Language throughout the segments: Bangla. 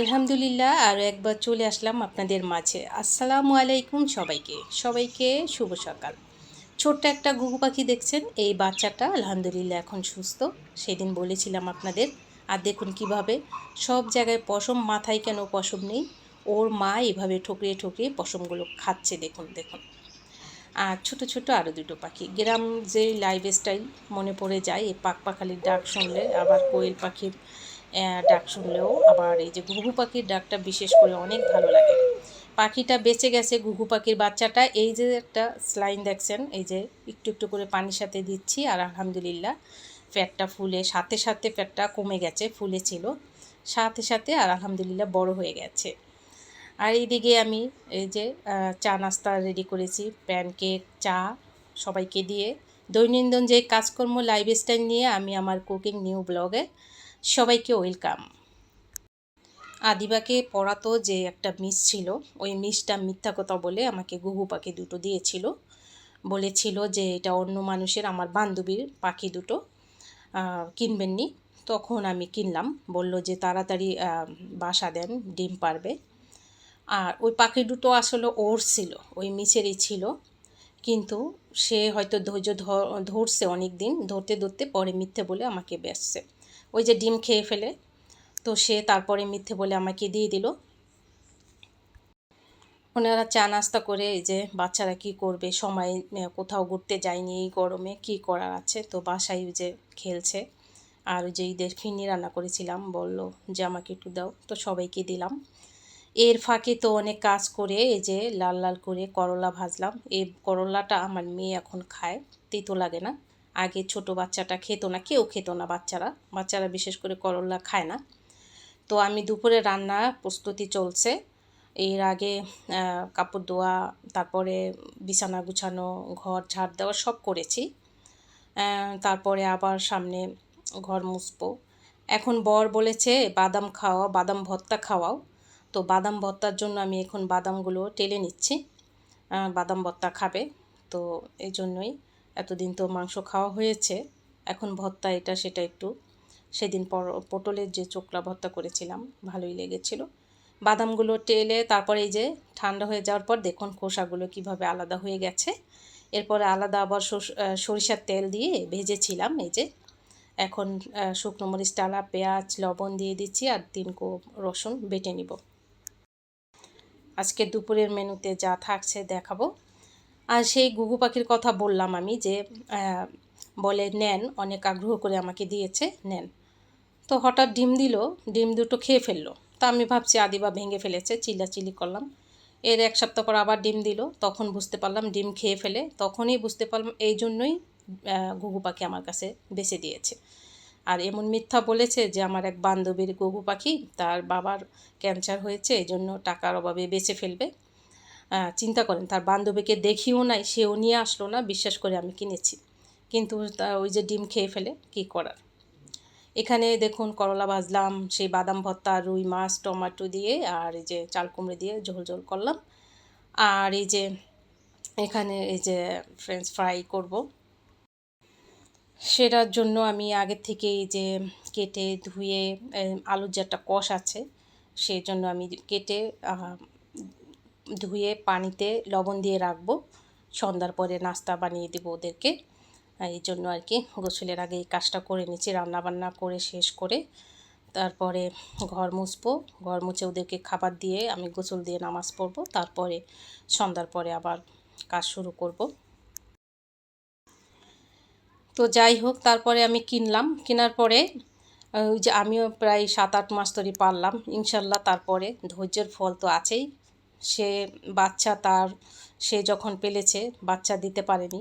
আলহামদুলিল্লাহ আরও একবার চলে আসলাম আপনাদের মাঝে। আসসালামু আলাইকুম সবাইকে। সবাইকে শুভ সকাল। ছোট্ট একটা ঘুঘু পাখি দেখছেন? এই বাচ্চাটা আলহামদুলিল্লাহ এখন সুস্থ। সেদিন বলেছিলাম আপনাদের, আর দেখুন কীভাবে। সব জায়গায় পশম, মাথায় কেন পশম নেই? ওর মা এভাবে ঠুকরিয়ে ঠুকরিয়ে পশমগুলো খাচ্ছে, দেখুন দেখুন। আর ছোট ছোট আরও দুটো পাখি। গ্রাম যে লাইফ স্টাইল মনে পড়ে যায়, এই পাক পাখালির ডাক শুনলে, আবার কোয়েল পাখির ডাক শুনলেও আবার এই যে ঘুঘু পাখির ডাকটা বিশেষ করে অনেক ভালো লাগে। পাখিটা বেঁচে গেছে ঘুঘু পাখির বাচ্চাটা। এই যে একটা স্লাইন দেখছেন, এই যে একটু একটু করে পানির সাথে দিচ্ছি আর আলহামদুলিল্লাহ ফ্যাটটা ফুলে, সাথে সাথে ফ্যাটটা কমে গেছে ফুলে ছিল সাথে সাথে আর আলহামদুলিল্লাহ বড় হয়ে গেছে। আর এইদিকে আমি এই যে চা নাস্তা রেডি করেছি প্যানকেক চা সবাইকে দিয়ে। দৈনন্দিন যে কাজকর্ম লাইফস্টাইল নিয়ে আমি আমার কুকিং নিউ ব্লগে সবাইকে ওয়েলকাম। আদিবাকে পড়াতো যে একটা মিস ছিল ওই মিসটা মিথ্যা কথা বলে আমাকে গুহু পাখি দুটো দিয়েছিল। বলেছিল যে এটা অন্য মানুষের আমার বান্ধবীর পাখি দুটো আহ, কিনবেননি। তখন আমি কিনলাম বলল যে তাড়াতাড়ি বাসা দেন ডিম পারবে। আর ওই পাখি দুটো আসলে ওর ছিল ওই মিছেরই ছিল। কিন্তু সে হয়তো ধৈর্য ধরছে অনেক দিন ধরতে ধরতে পরে মিথ্যে বলে আমাকে বেচছে। ওই যে ডিম খেয়ে ফেলে। তো সে তারপরে মিথ্যে বলে আমাকে দিয়ে দিল। ওনারা চা নাস্তা করে এই যে বাচ্চারা কি করবে, সময় কোথাও ঘুরতে যায়নি এই গরমে, কি করার আছে? তো বাসায় যে খেলছে। আর যে ঈদের ফিরনি রান্না করেছিলাম, বলল যে আমাকে একটু দাও। তো সবাইকে দিলাম। এর ফাঁকে তো অনেক কাজ করে এই যে লাল লাল করে করলা ভাজলাম। এই করলাটা আমার মেয়ে এখন খায়, তিতো লাগে না। আগে ছোট বাচ্চাটা খেত না, কেউ খেত না বাচ্চারা। বাচ্চারা বিশেষ করে করলা খায় না। তো আমি দুপুরে রান্না প্রস্তুতি চলছে। এর আগে কাপড় ধোয়া, তারপরে বিছানা গুছানো, ঘর ঝাড় দেওয়া সব করেছি। তারপরে আবার সামনে ঘর মুছবো। এখন বর বলেছে, বাদাম খাওয়া বাদাম ভর্তা খাওয়াও। তো বাদাম ভর্তার জন্য আমি এখন বাদামগুলো টেলে নিচ্ছি। বাদাম ভর্তা খাবে। তো এই জন্যই এতদিন তো মাংস খাওয়া হয়েছে, এখন ভর্তা এটা সেটা একটু। সেদিন পটলের যে চোকলা ভর্তা করেছিলাম, ভালোই লেগেছিল। বাদামগুলো টেলে তারপরে এই যে ঠান্ডা হয়ে যাওয়ার পর দেখুন খোসাগুলো কীভাবে আলাদা হয়ে গেছে। এরপরে আলাদা আবার সরিষার তেল দিয়ে ভেজেছিলাম এই যে। এখন শুকনো মরিচ, টালা, পেঁয়াজ, লবণ দিয়ে দিচ্ছি আর তিন কোপ রসুন বেটে নিব। আজকে দুপুরের মেনুতে যা থাকছে দেখাবো। আর সেই গুগু পাখির কথা বললাম আমি যে বলে, নেন। অনেক আগ্রহ করে আমাকে দিয়েছে, নেন। তো হঠাৎ ডিম দিল, ডিম দুটো খেয়ে ফেলল। তা আমি ভাবছি, আদিবা ভেঙে ফেলেছে, চিল্লাচিল্লি করলাম। এর এক সপ্তাহ পর আবার ডিম দিল, তখন বুঝতে পারলাম ডিম খেয়ে ফেলে। তখনই বুঝতে পারলাম, এই জন্যই ঘুঘু পাখি আমার কাছে বেছে দিয়েছে। আর এমন মিথ্যা বলেছে যে, আমার এক বান্ধবীর ঘুঘু পাখি তার বাবার ক্যান্সার হয়েছে এই জন্য টাকার অভাবে বেঁচে ফেলবে। চিন্তা করেন। তার বান্ধবীকে দেখিও নাই, সেও নিয়ে আসলো না, বিশ্বাস করে আমি কিনেছি। কিন্তু তা- ওই যে ডিম খেয়ে ফেলে, কী করার? এখানে দেখুন, করলা ভাজলাম, সেই বাদাম ভর্তা, রুই মাছ, টমাটো দিয়ে, আর এই যে চাল কুমড়ো দিয়ে ঝোল ঝোল করলাম। আর এই যে এখানে এই যে ফ্রেঞ্চ ফ্রাই করব। সেটার জন্য আমি আগের থেকে এই যে কেটে ধুয়ে আলুর যে একটা কষ আছে, সেই জন্য আমি কেটে ধুয়ে পানিতে লবণ দিয়ে রাখব। সন্ধ্যার পরে নাস্তা বানিয়ে দেবো ওদেরকে। এই জন্য আর কি গোসলের আগে এই কাজটা করে নিচ্ছি রান্না বান্না করে শেষ করে। তারপরে ঘর মুছবো, ঘর মুছে ওদেরকে খাবার দিয়ে আমি গোসল দিয়ে নামাজ পড়ব। তারপরে সন্ধ্যার পরে আবার কাজ শুরু করব। তো যাই হোক, তারপরে আমি কিনলাম। কেনার পরে, ওই যে আমিও প্রায় সাত আট মাস ধরে পারলাম। ইনশাল্লাহ তারপরে ধৈর্যের ফল তো আছেই। সে বাচ্চা তার, সে যখন পেলেছে, বাচ্চা দিতে পারেনি।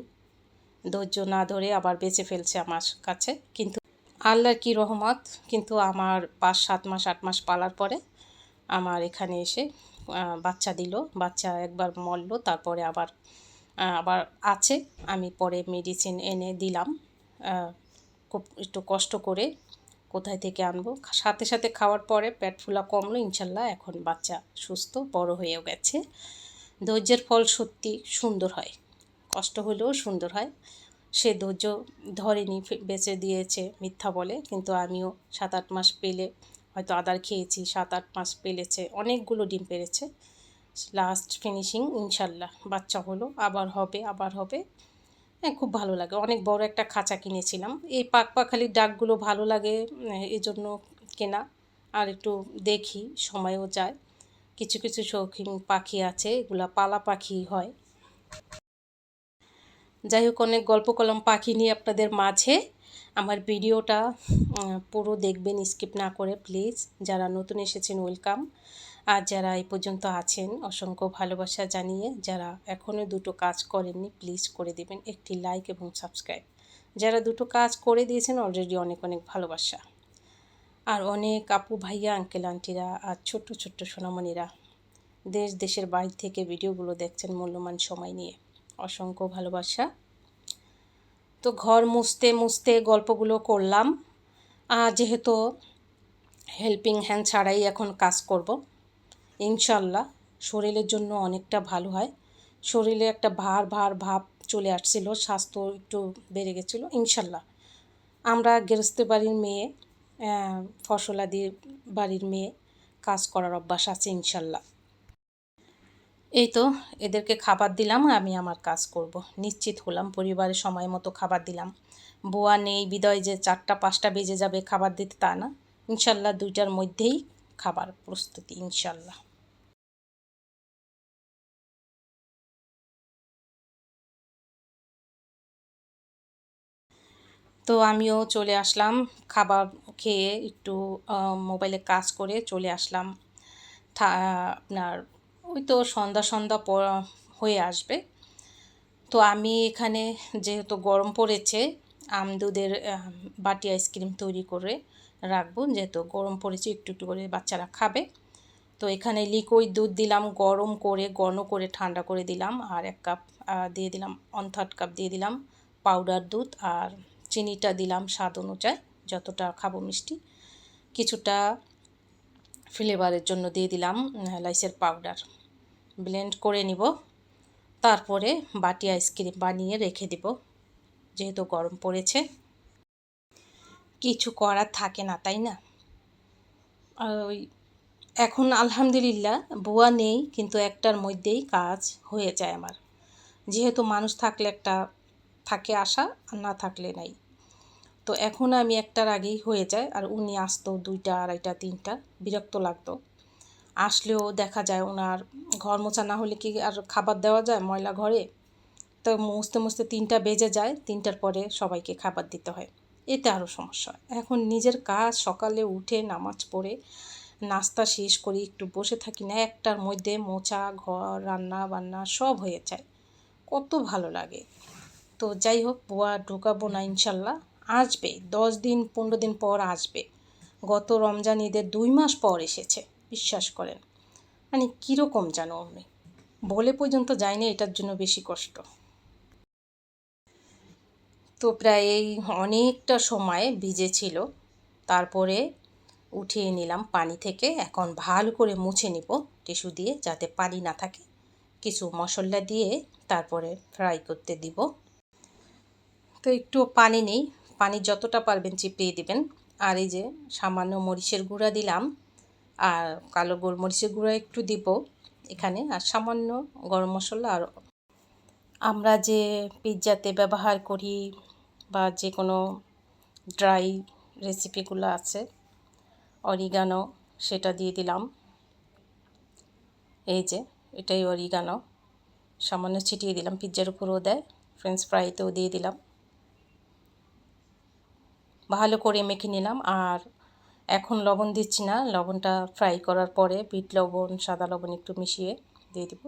ধৈর্য না ধরে আবার বেঁচে ফেলছে আমার কাছে। কিন্তু আল্লাহর কি রহমত, কিন্তু আমার পাঁচ, সাত মাস, আট মাস পালার পরে আমার এখানে এসে বাচ্চা দিল। বাচ্চা একবার মরলো, তারপরে আবার আবার আছে। আমি পরে মেডিসিন এনে দিলাম। খুব একটু কষ্ট করে কোথায় থেকে আনব? সাথে সাথে খাওয়ার পরে পেট ফুলা কমলো, ইনশাল্লাহ এখন বাচ্চা সুস্থ, বড় হয়েও গেছে। ধৈর্যের ফল সত্যি সুন্দর হয়। কষ্ট হলেও সুন্দর হয়। সে ধৈর্য ধরেনি বেঁচে দিয়েছে, মিথ্যা বলে। কিন্তু আমিও সাত আট মাস পেলে, হয়তো আদার খেয়েছি সাত আট মাস পেলেছে, অনেকগুলো ডিম পেরেছে। লাস্ট ফিনিশিং, ইনশাল্লাহ বাচ্চা হলো, আবার হবে আবার হবে। হ্যাঁ খুব ভালো লাগে। অনেক বড় একটা খাঁচা কিনেছিলাম। এই পাক পাখালির ডাকগুলো ভালো লাগে এই জন্য কেনা। আর একটু দেখি, সময়ও যায়। কিছু কিছু শৌখিন পাখি আছে, এগুলা পালা পাখি হয়। যাই হোক, অনেক গল্প কলম পাখি নিয়ে আপনাদের মাঝে। আমার ভিডিওটা পুরো দেখবেন, স্কিপ না করে, প্লিজ। যারা নতুন এসেছেন, ওয়েলকাম। আর যারা এই পর্যন্ত আছেন, অসংখ্য ভালোবাসা জানিয়ে যারা এখনও দুটো কাজ করেননি প্লিজ করে দেবেন একটি লাইক এবং সাবস্ক্রাইব যারা দুটো কাজ করে দিয়েছেন অলরেডি অনেক অনেক ভালোবাসা। আর অনেক আপু ভাইয়া আঙ্কেল আন্টিরা আর ছোট্ট ছোট্ট সোনামণিরা দেশ, দেশের বাইরে থেকে ভিডিওগুলো দেখছেন মূল্যবান সময় নিয়ে। অসংখ্য ভালোবাসা। তো ঘর মুছতে মুছতে গল্পগুলো করলাম। যেহেতু হেল্পিং হ্যান্ড ছাড়াই এখন কাজ করব ইনশাল্লাহ শরীরের জন্য অনেকটা ভালো হয়। শরীরে একটা ভার ভার, ভাব চলে আসছিল, স্বাস্থ্য একটু বেড়ে গেছিল, ইনশাল্লাহ। আমরা গেরস্তে বাড়ির মেয়ে ফসলাদি বাড়ির মেয়ে, কাজ করার অভ্যাস আছে ইনশাল্লাহ। এই তো, এদেরকে খাবার দিলাম, আমি আমার কাজ করব। নিশ্চিত হলাম, পরিবারের সময় মতো খাবার দিলাম। বোয়া নেই, বিদয় যে চারটা, পাঁচটা বেজে যাবে খাবার দিতে তা না। ইনশাল্লাহ দুইটার মধ্যেই খাবার প্রস্তুতি, ইনশাল্লাহ। তো আমিও চলে আসলাম, খাবার খেয়ে একটু মোবাইলে কাজ করে চলে আসলাম। আপনার ওই তো সন্ধ্যা সন্ধ্যা হয়ে আসবে। তো আমি এখানে যেহেতু গরম পড়েছে আমদুদের বাটি আইসক্রিম তৈরি করে রাখব, যেহেতু গরম পড়েছে, একটু একটু করে বাচ্চারা খাবে। তো এখানে লিকুইড দুধ দিলাম, গরম করে, ঘন করে, ঠান্ডা করে দিলাম, আর এক কাপ দিয়ে দিলাম অন থার্ড কাপ দিয়ে দিলাম পাউডার দুধ আর চিনিটা দিলাম স্বাদ অনুযায়ী, যতটা খাব মিষ্টি। কিছুটা ফ্লেভারের জন্য দিয়ে দিলাম লাইসের পাউডার। ব্লেন্ড করে নিব, তারপরে বাটি আইসক্রিম বানিয়ে রেখে দিব, যেহেতু গরম পড়েছে। কিছু করার থাকে না, তাই না? ওই এখন আলহামদুলিল্লাহ বুয়া নেই, কিন্তু একটার মধ্যেই কাজ হয়ে যায় আমার। যেহেতু মানুষ থাকলে একটা থাকে আশা আর না থাকলে নাই। তো এখন আমি একটার আগেই হয়ে যায় আর উনি আসতো দুইটা, আড়াইটা, তিনটা, বিরক্ত লাগতো। আসলেও দেখা যায় ওনার ঘর মোছা না হলে কি আর খাবার দেওয়া যায় ময়লা ঘরে? তো মুছতে মুছতে তিনটা বেজে যায়, তিনটার পরে সবাইকে খাবার দিতে হয়। এতে আরও সমস্যা এখন নিজের কাজ, সকালে উঠে নামাজ পড়ে, নাস্তা শেষ করি একটু বসে থাকি না, একটার মধ্যে মোছা, ঘর রান্না বান্না সব হয়ে যায়। কত ভালো লাগে। তো যাই হোক বুয়া ঢোকাবো না ইনশাল্লাহ। আসবে, দশ দিন, পনেরো দিন পর আসবে। গত রমজান ঈদের দুই মাস পর এসেছে, বিশ্বাস করেন। মানে কীরকম জানো আমি? বলে পর্যন্ত যায়নি, এটার জন্য বেশি কষ্ট। তো প্রায় এই অনেকটা সময় ভিজে ছিল তারপরে উঠিয়ে নিলাম পানি থেকে। এখন ভালো করে মুছে নিব টিস্যু দিয়ে, যাতে পানি না থাকে। কিছু মশলা দিয়ে তারপরে ফ্রাই করতে দিব। তো একটু পানি নেই। পানি যতটা পারবেন চিপিয়ে দিবেন। আর এই যে সামান্য মরিচের গুঁড়া দিলাম। আর কালো গোলমরিচের গুঁড়া একটু দিব এখানে। আর সামান্য গরম মশলা আর আমরা যে পিৎজাতে ব্যবহার করি বা যে কোনো ড্রাই রেসিপিগুলো আছে, অরিগানো সেটা দিয়ে দিলাম। এই যে এটাই অরিগানো। সামান্য ছিটিয়ে দিলাম। পিৎজার উপরেও দেয়। ফ্রেঞ্চ ফ্রাইতেও দিয়ে দিলাম। ভালো করে মেখে নিলাম। আর এখন লবণ দিচ্ছি না। লবণটা ফ্রাই করার পরে বিট লবণ, সাদা লবণ একটু মিশিয়ে দিয়ে দেব।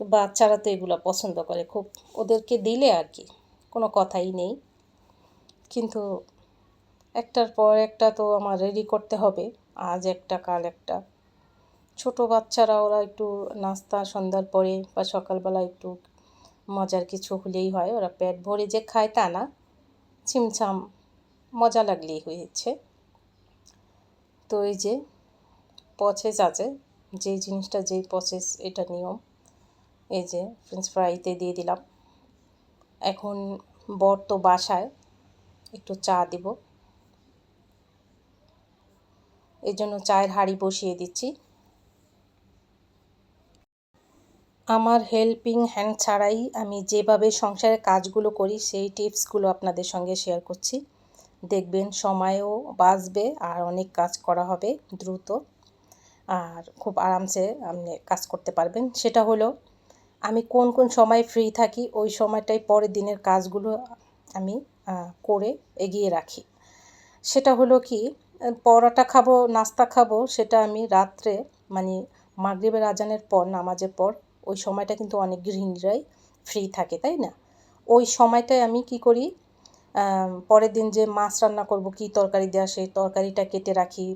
তো বাচ্চারা তো এগুলো পছন্দ করে। খুব ওদেরকে দিলে আর কি, কোনো কথাই নেই। কিন্তু একটার পর একটা তো আমার রেডি করতে হবে। আজ একটা, কাল একটা। ছোট বাচ্চারা ওরা একটু নাস্তা সন্ধ্যার পরে বা সকালবেলা একটু মজার কিছু হলেই হয়, ওরা পেট ভরে যে খায় তা না। ছিমছাম মজা লাগলেই হয়েছে। তো এই যে প্রসেস আছে, যেই জিনিসটা যেই প্রসেস এটা নিয়ম। এই যে ফ্রেঞ্চ ফ্রাইতে দিয়ে দিলাম। এখন বর তো বাসায়, একটু চা দিব। এই জন্য চায়ের হাঁড়ি বসিয়ে দিচ্ছি। আমার হেল্পিং হ্যান্ড ছাড়াই আমি যেভাবে সংসারের কাজগুলো করি, সেই টিপসগুলো আপনাদের সঙ্গে শেয়ার করছি। দেখবেন সময়ও বাঁচবে আর অনেক কাজ করা হবে দ্রুত। আর খুব আরামসে আপনি কাজ করতে পারবেন। সেটা হলো, আমি কোন কোন সময় ফ্রি থাকি, ওই সময়টাই পরের দিনের কাজগুলো আমি করে এগিয়ে রাখি। সেটা হলো কি, পরোটা খাব, নাস্তা খাব, সেটা আমি রাত্রে মানে মাগরিবের আজানের পর, নামাজের পর ওই সময়টা কিন্তু অনেক গৃহিণীরাই ফ্রি থাকে, তাই না? ওই সময়টায় আমি কি করি? পরের দিন যে মাছ রান্না করব, কি তরকারি দেওয়া সেই তরকারিটা কেটে রাখি।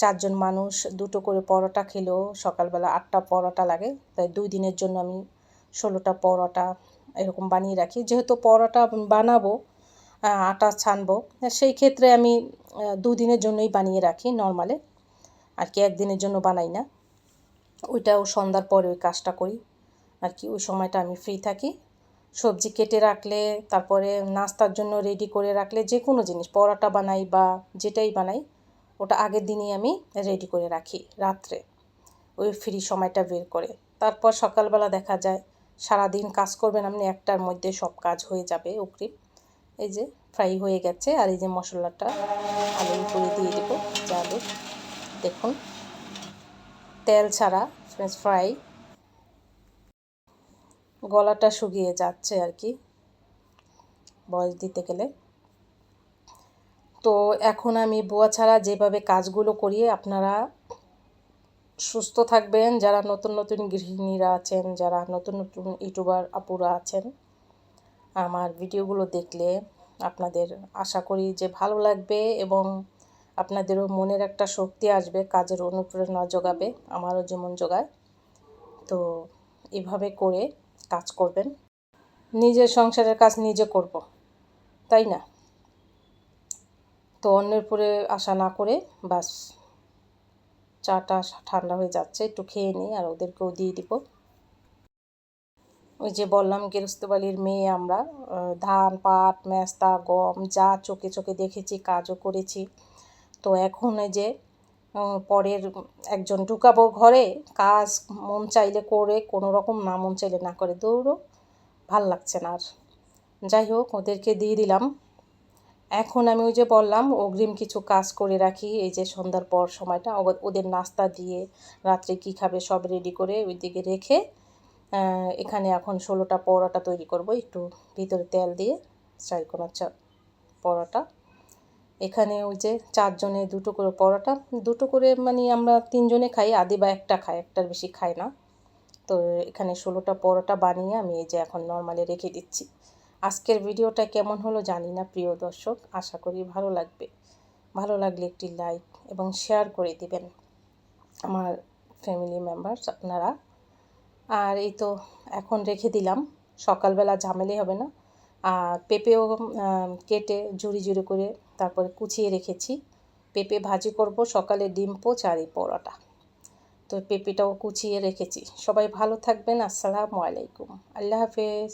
চারজন মানুষ, দুটো করে পরোটা খেলেও সকালবেলা আটটা পরোটা লাগে। তাই দুই দিনের জন্য আমি ষোলোটা পরোটা এরকম বানিয়ে রাখি। যেহেতু পরোটা বানাবো আটা ছানবো, সেই ক্ষেত্রে আমি দুদিনের জন্যই বানিয়ে রাখি নর্মালে। আর কি একদিনের জন্য বানাই না। ওইটাও সন্ধ্যার পরে ওই কাজটা করি। আর কি, ওই সময়টা আমি ফ্রি থাকি। সবজি কেটে রাখলে, তারপরে নাস্তার জন্য রেডি করে রাখলে যে কোনো জিনিস, পরোটা বানাই বা যেটাই বানাই, ওটা আগের দিনই আমি রেডি করে রাখি রাত্রে। ওই ফ্রি সময়টা বের করে। তারপর সকালবেলা দেখা যায়, সারাদিন কাজ করবেন আপনি, একটার মধ্যে সব কাজ হয়ে যাবে অগ্রিম। এই যে ফ্রাই হয়ে গেছে। আর এই যে মশলাটা, আলুর উপরে দিয়ে দেবো আলু দেখুন। তেল ছাড়া ফ্রেঞ্চ ফ্রাই গলাটা শুকিয়ে যাচ্ছে আর কি, বয়স দিতে গেলে। তো এখন আমি বোয়া ছাড়া যেভাবে কাজগুলো করি আপনারা সুস্থ থাকবেন, যারা নতুন নতুন গৃহিণীরা আছেন, যারা নতুন নতুন ইউটিউবার আপুরা আছেন, আমার ভিডিওগুলো দেখলে আপনাদের আশা করি যে ভালো লাগবে এবং আপনাদেরও মনের একটা শক্তি আসবে, কাজের অনুপ্রেরণা যোগাবে আমারও যেমন যোগায় তো এভাবে করে কাজ করবেন। নিজের সংসারের কাজ নিজে করব, তাই না? তো অন্যের পরে আশা না করে বাস, চাটা ঠান্ডা হয়ে যাচ্ছে, একটু খেয়ে নিই আর ওদেরকেও দিয়ে দিব। ওই যে বললাম গেরস্তবালির মেয়ে আমরা ধান, পাট, মেস্তা, গম, যা চোখে চোখে দেখেছি, কাজও করেছি। তো এখন যে পরের একজন ঢুকাবো ঘরে, কাজ মন চাইলে করে, কোনো রকম না মন চাইলে না করে, দৌড়ো, ভালো লাগছে না আর। যাই হোক, ওদেরকে দিয়ে দিলাম। এখন আমি ওই যে বললাম, অগ্রিম কিছু কাজ করে রাখি, এই যে সন্ধ্যার পর সময়টা ওদের নাস্তা দিয়ে রাত্রে কী খাবে সব রেডি করে ওই দিকে রেখে এখানে এখন ষোলোটা পরোটা তৈরি করব, একটু ভিতরে তেল দিয়ে, চারকোনা পরোটা। এখানে ওই যে চারজনে দুটো করে পরোটা, দুটো করে মানে আমরা তিনজনে খাই, আদি বা একটা খাই একটার বেশি খাই না। তো এখানে ষোলোটা পরোটা বানিয়ে আমি এই যে এখন নর্মালি রেখে দিচ্ছি। আজকের ভিডিওটা কেমন হলো জানি না, প্রিয় দর্শক, আশা করি ভালো লাগবে। ভালো লাগলে একটি লাইক এবং শেয়ার করে দিবেন আমার ফ্যামিলি মেম্বার্স আপনারা। আর এই তো এখন রেখে দিলাম, সকালবেলা ঝামেলি হবে না। আর পেঁপেও কেটে ঝুড়ি ঝুড়ি করে তারপরে কুচিয়ে রেখেছি। পেঁপে ভাজি করব সকালে ডিম পোচ আর এই পরোটা। তো পেঁপেটাও কুচিয়ে রেখেছি। সবাই ভালো থাকবেন। আসসালামু আলাইকুম। আল্লাহ হাফেজ।